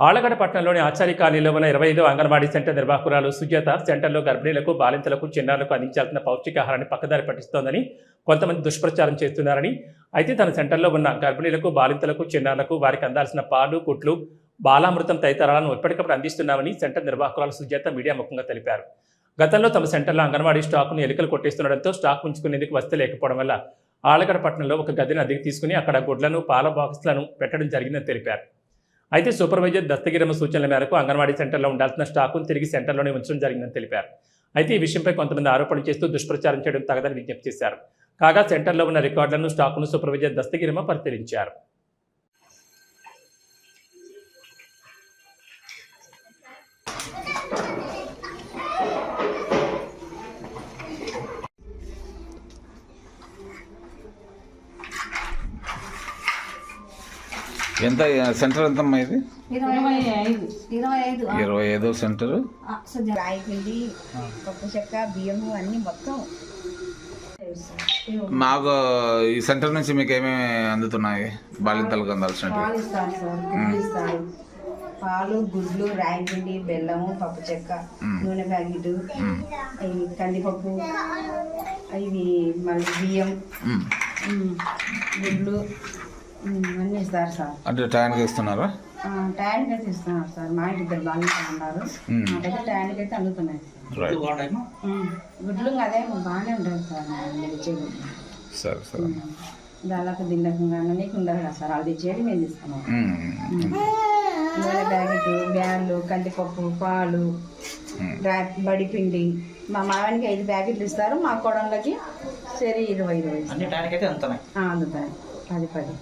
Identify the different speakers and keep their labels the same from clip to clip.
Speaker 1: ఆళ్ళగడ్డ పట్టణంలోని ఆచార్య కాలనీలో ఉన్న ఇరవై ఐదు అంగన్వాడీ సెంటర్ నిర్వాహకురాలు సుజాత సెంటర్లో గర్భిణీలకు బాలింతలకు చిన్నారులకు అందించాల్సిన పౌష్టికాహారాన్ని పక్కదారి పట్టిస్తోందని కొంతమంది దుష్ప్రచారం చేస్తున్నారని. అయితే తన సెంటర్లో ఉన్న గర్భిణీలకు బాలింతలకు చిన్నారులకు వారికి అందాల్సిన పాలు కుట్లు బాలామృతం తదితరాలను ఎప్పటికప్పుడు అందిస్తున్నామని సెంటర్ నిర్వాహకురాలు సుజాత మీడియా ముఖంగా తెలిపారు. గతంలో తమ సెంటర్లో అంగన్వాడీ స్టాక్ను ఎలుకలు కొట్టేస్తుండడంతో స్టాక్ ఉంచుకునేందుకు వస్తే లేకపోవడం వల్ల ఆళ్ళగడ్డ పట్టణంలో ఒక గదిని అద్దెకు తీసుకుని అక్కడ గుడ్లను పాల బాక్స్లను పెట్టడం జరిగిందని తెలిపారు. అయితే సూపర్వైజర్ దత్తగిరమ్మ సూచనల మేరకు అంగన్వాడీ సెంటర్లో ఉండాల్సిన స్టాకును తిరిగి సెంటర్లోనే ఉంచడం జరిగిందని తెలిపారు. అయితే ఈ విషయంపై కొంతమంది ఆరోపణలు చేస్తూ దుష్ప్రచారం చేయడం తగదని విజ్ఞప్తి చేశారు. కాగా సెంటర్లో ఉన్న రికార్డులను స్టాకును సూపర్వైజర్ దస్తగిరమ్మ పరిశీలించారు.
Speaker 2: ఎంత సెంటర్ ఎంతమ్మా ఇది?
Speaker 3: ఇరవై ఐదు.
Speaker 2: సెంటర్.
Speaker 3: ఆ, సుజా-
Speaker 4: రాయి పిండి పప్పు చెక్క బియ్యము అన్ని మొత్తం.
Speaker 2: మాకు ఈ సెంటర్ నుంచి మీకు ఏమేమి అందుతున్నాయి? బాలింతలకు అందాల్సినవి
Speaker 4: పాలు గుడ్లు ఇస్తారు పాలు గుడ్లు రాయి పిండి బెల్లము పప్పు చెక్క నూనె ప్యాకెట్ కందిపప్పు ఇవి మళ్ళీ బియ్యం. గుడ్లు. అన్నీ ఇస్తారు సార్.
Speaker 2: అంటే టైంకి ఇస్తున్నారా?
Speaker 4: టైంకి అయితే ఇస్తున్నారు సార్. మా ఇంటి ఇద్దరు బాగా ఉన్నారు.
Speaker 2: మ్మ్.
Speaker 4: నాకైతే టైంకి అయితే అందుతున్నాయి గుడ్లు అదే బాగానే ఉంటుంది సార్. నా దగ్గర ఇచ్చే గుడ్లు
Speaker 2: సరే. సరే
Speaker 4: దాదాపు దిండకంగా నీకు ఉండదు కదా సార్. అది ఇచ్చేది మేము ప్యాకెట్ కందిపప్పు పాలు రా- బడి పిండి. మా మావానికి ఐదు ప్యాకెట్లు ఇస్తారు. మా కోడళ్ళకి సరి ఇరవై ఇరవై. అందుతాయి. పది పది.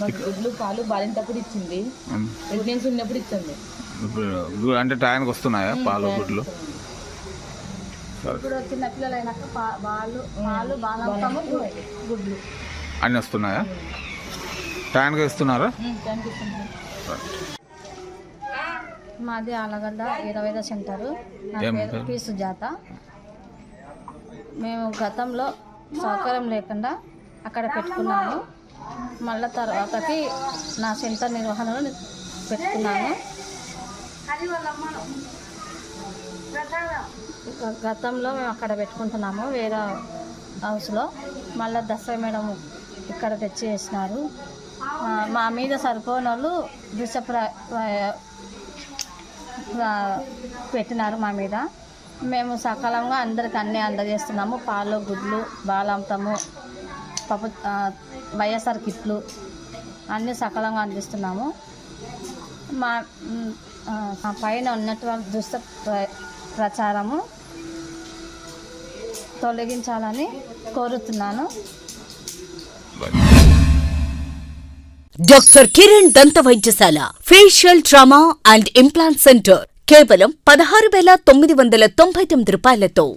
Speaker 5: మాకు గుడ్లు పాలు బాలింతప్పుడు ఇచ్చింది. ప్రెగ్నెన్సీ ఉన్నప్పుడు ఇచ్చింది
Speaker 2: ఇప్పుడు అంటే టైంకి వస్తున్నాయా పాలు గుడ్లు?
Speaker 3: ఇప్పుడు చిన్నపిల్లలు అయినాక పా- పాలు పాలు బాలంతము గుడ్లు.
Speaker 2: అన్నీ వస్తున్నాయా? టైంకి ఇస్తున్నారా
Speaker 3: మాది ఆలగడ్డ ఇరవై సెంటరు. నా
Speaker 2: ఏం
Speaker 3: పేరు
Speaker 2: పేరు?
Speaker 3: పి సుజాత. మేము గతంలో సౌకర్యం లేకుండా అక్కడ పెట్టుకున్నాము మళ్ళీ తర్వాతకి నా సెంటర్ నిర్వహణలో పెట్టుకున్నాను. గతంలో మేము అక్కడ పెట్టుకుంటున్నాము వేరే హౌస్లో. మళ్ళీ దసరా మేడం ఇక్కడ తెచ్చి వేసినారు మా మీద సరిపోని వాళ్ళు దుష్టప్ర పెట్టినారు మా మీద. మేము సకాలంగా అందరికి అన్నీ అందజేస్తున్నాము. పాలు గుడ్లు బాలాంతము పప్పు వైఎస్ఆర్ కిట్లు అన్నీ సకాలంగా అందిస్తున్నాము. మా మా పైన ఉన్నటువంటి దుష్ట ప్ర- ప్రచారము తొలగించాలని కోరుతున్నాను.
Speaker 6: డాక్టర్ కిరణ్ దంత వైద్యశాల facial trauma and implant center కేవలం పదహారు వేల తొమ్మిది వందల తొంభై తొమ్మిది రూపాయలతో.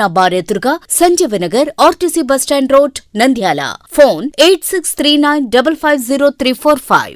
Speaker 6: అన్నపూర్ణ బార్ ఎదురుగా Sanjeevnagar R T C bus stand road Nandyal. Phone eight six three nine double five zero three four five.